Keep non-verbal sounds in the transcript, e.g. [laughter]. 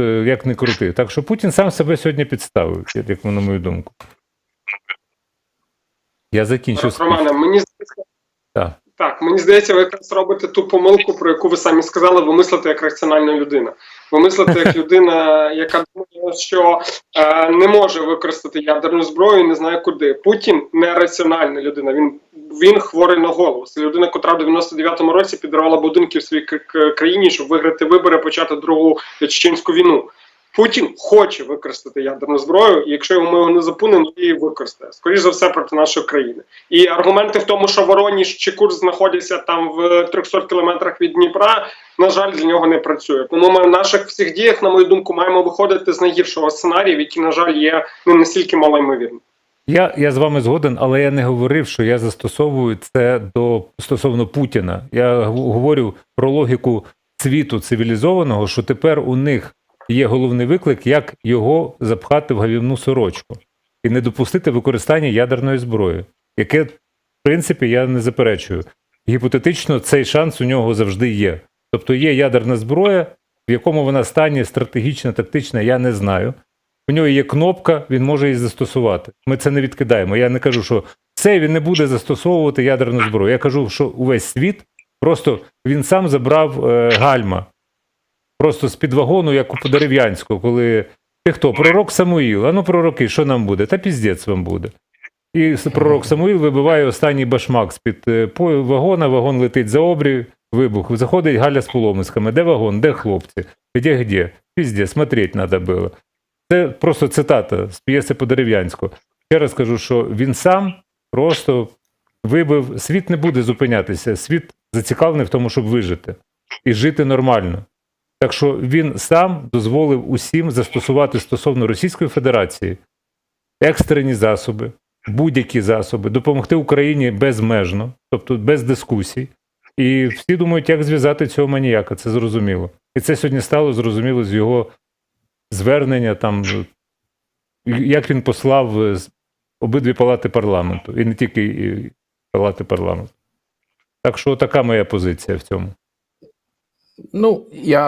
е, як не крути. Так що Путін сам себе сьогодні підставив, як на мою думку. Я закінчив. Романе, мені здається, Так. так, мені здається, ви якраз робите ту помилку, про яку ви самі сказали, ви мислите як раціональна людина. Ви мислите як [laughs] людина, яка думає, що е, не може використати ядерну зброю і не знає куди. Путін не раціональна людина. Він він хворий на голову. Це людина, котра в 99-му році підривала будинки в своїй країні, щоб виграти вибори, почати другу чеченську війну. Путін хоче використати ядерну зброю, і якщо ми його не запунемо, то її використає. Скоріше за все проти нашої країни. І аргументи в тому, що Вороніж чи Курс знаходяться там в 300 кілометрах від Дніпра, на жаль, для нього не працює. Тому ми в наших всіх діях, на мою думку, маємо виходити з найгіршого сценарію, який, на жаль, є не настільки малоймовірним. Я, я з вами згоден, але я не говорив, що я застосовую це до стосовно Путіна. Я говорю про логіку світу цивілізованого, що тепер у них є головний виклик, як його запхати в гавівну сорочку і не допустити використання ядерної зброї, яке, в принципі, я не заперечую. Гіпотетично, цей шанс у нього завжди є. Тобто є ядерна зброя, в якому вона стані стратегічна, тактична, я не знаю. У нього є кнопка, він може її застосувати. Ми це не відкидаємо. Я не кажу, що все він не буде застосовувати ядерну зброю. Я кажу, що увесь світ просто він сам забрав е, гальма. Просто з-під вагону, як у дерев'янського, коли ти хто? Пророк Самуїл. А ну пророки, що нам буде? Та піздець вам буде. І пророк Самуїл вибиває останній башмак з-під е, вагона, вагон летить за обрій, вибух. Заходить Галя з поломисками. Де вагон? Де хлопці? Де где? Піздець, смотреть треба було. Це просто цитата з п'єси по дерев'янську. Ще раз кажу, що він сам просто вибив. Світ не буде зупинятися. Світ зацікавлений в тому, щоб вижити і жити нормально. Так що він сам дозволив усім застосувати стосовно Російської Федерації екстрені засоби, будь-які засоби, допомогти Україні безмежно, тобто без дискусій. І всі думають, як зв'язати цього маніяка, це зрозуміло. І це сьогодні стало зрозуміло з його звернення, там, як він послав е, обидві палати парламенту, і не тільки палати парламенту. Так що така моя позиція в цьому. Ну, я